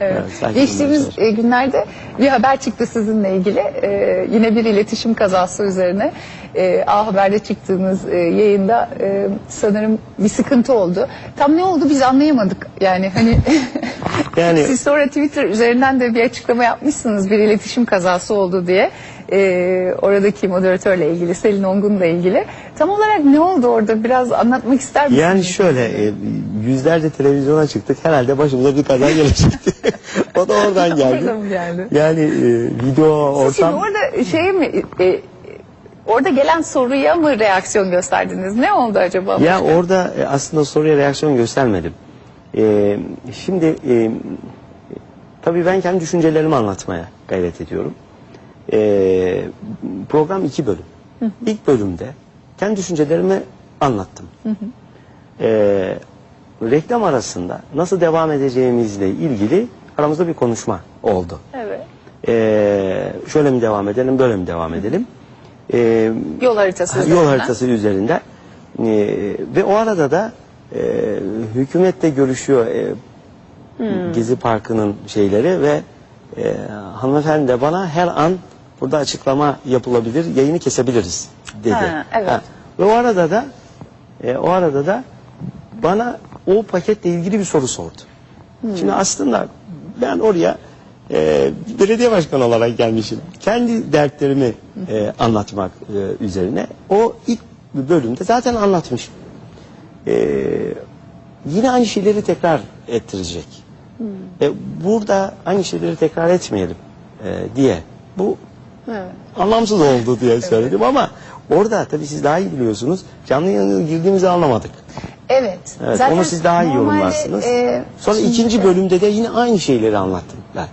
Evet. Sakin Geçtiğimiz e, günlerde bir haber çıktı sizinle ilgili. E, yine bir iletişim kazası üzerine. E, A Haber'de çıktığınız e, yayında e, sanırım bir sıkıntı oldu. Tam ne oldu biz anlayamadık. Yani hani Yani- siz sonra Twitter üzerinden de bir açıklama yapmışsınız bir iletişim kazası oldu diye. E, oradaki moderatörle ilgili, Selin Ongun'la ilgili. Tam olarak ne oldu orada? Biraz anlatmak ister misiniz? Yani şöyle e, yüzlerce televizyona çıktık. Herhalde başımıza bir kaza gelecekti. o da oradan geldi. Oradan mı geldi? Yani e, video Siz Şimdi ortam orada şey mi e, orada gelen soruya mı reaksiyon gösterdiniz? Ne oldu acaba? ya orada e, aslında soruya reaksiyon göstermedim. E, şimdi e, tabii ben kendi düşüncelerimi anlatmaya gayret ediyorum. E, program iki bölüm. İlk bölümde kendi düşüncelerimi anlattım. E, reklam arasında nasıl devam edeceğimizle ilgili aramızda bir konuşma oldu. Evet. Ee, şöyle mi devam edelim, böyle mi devam edelim? Ee, Yol haritası yol üzerinden. haritası üzerinde. Ee, ve o arada da e, hükümetle görüşüyor e, Hmm. Gezi Parkı'nın şeyleri ve e, hanımefendi de bana her an burada açıklama yapılabilir, yayını kesebiliriz dedi. Ha, evet. Ve o arada da e, o arada da bana o paketle ilgili bir soru sordu. Hmm. Şimdi aslında ben oraya e, belediye başkanı olarak gelmişim. Kendi dertlerimi e, anlatmak e, üzerine. O ilk bölümde zaten anlatmışım. E, yine aynı şeyleri tekrar ettirecek. E, burada aynı şeyleri tekrar etmeyelim e, diye. Bu. Anlamsız oldu diye söyledim ama orada tabii siz daha iyi biliyorsunuz. Canlı yayına girdiğimizi anlamadık. Evet. Evet, Zaten onu siz daha iyi normalde, yorumlarsınız. e, Sonra şimdi- ikinci bölümde de yine aynı şeyleri anlattım ben.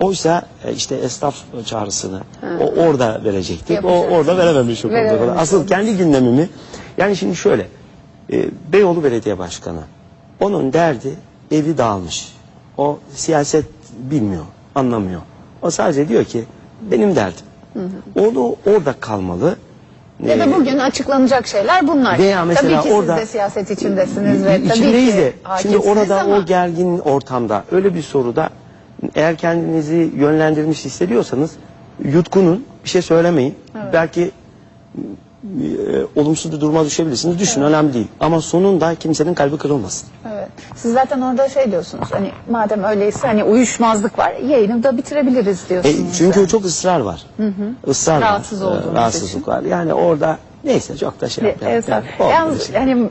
Oysa e, işte esnaf çağrısını o orada verecektik. O orada verememiş olduk. Verememiş Asıl kendi gündemimi yani şimdi şöyle e, Beyoğlu Belediye Başkanı onun derdi evi dağılmış. O siyaset bilmiyor, anlamıyor. O sadece diyor ki benim derdim. Onu orada kalmalı. Ya da E, bugün açıklanacak şeyler bunlar. Veya mesela tabii ki orada- siz de siyaset içindesiniz ve tabii ki de şimdi orada ama o gergin ortamda öyle bir soruda eğer kendinizi yönlendirmiş hissediyorsanız yutkunun bir şey söylemeyin. Belki e, olumsuz bir duruma düşebilirsiniz. Düşün önemli değil. Ama sonunda kimsenin kalbi kırılmasın. Siz zaten orada şey diyorsunuz hani madem öyleyse hani uyuşmazlık var yayını da bitirebiliriz E, diyorsunuz. çünkü çok ısrar var. Israr Rahatsız var. E, olduğunuz rahatsızlık var. Yani orada neyse çok da şey yapmayalım. evet. Yani Yalnız şey. hani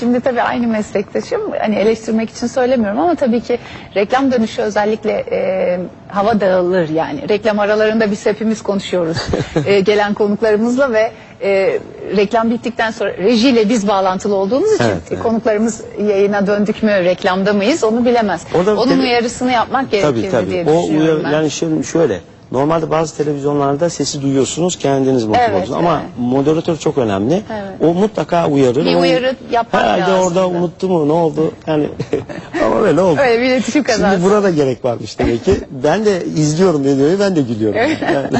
şimdi tabii aynı meslektaşım hani eleştirmek için söylemiyorum ama tabii ki reklam dönüşü özellikle e, hava dağılır yani. Reklam aralarında biz hepimiz konuşuyoruz e, gelen konuklarımızla ve e, reklam bittikten sonra rejiyle biz bağlantılı olduğumuz için Evet, evet. konuklarımız yayına döndük mü reklamda mıyız onu bilemez. Onun tabii- uyarısını yapmak gerekir Tabii tabii. diye O düşünüyorum uyar- ben. yani şimdi şöyle normalde bazı televizyonlarda sesi duyuyorsunuz kendiniz mutlu Evet, oluyorsunuz ama evet. moderatör çok önemli. Evet. O mutlaka uyarır. Bir uyarı yapmak Herhalde lazım orada da. unuttu mu ne oldu yani ama öyle oldu. Öyle bir iletişim kazası. Şimdi burada gerek varmış demek ki. Ben de izliyorum videoyu ben de gülüyorum. Yani.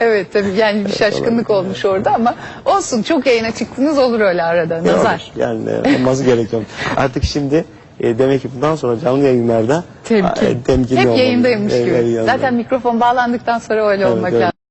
Evet tabii yani bir şaşkınlık olmuş orada ama olsun çok yayına çıktınız olur öyle arada nazar. Yani e, olması gerekiyor. Artık şimdi e, demek ki bundan sonra canlı yayınlarda Temkin. temkinli Hep olmalıyız. yayındaymış Evet, gibi. yayındayım. Zaten mikrofon bağlandıktan sonra öyle Evet, olmak evet. lazım.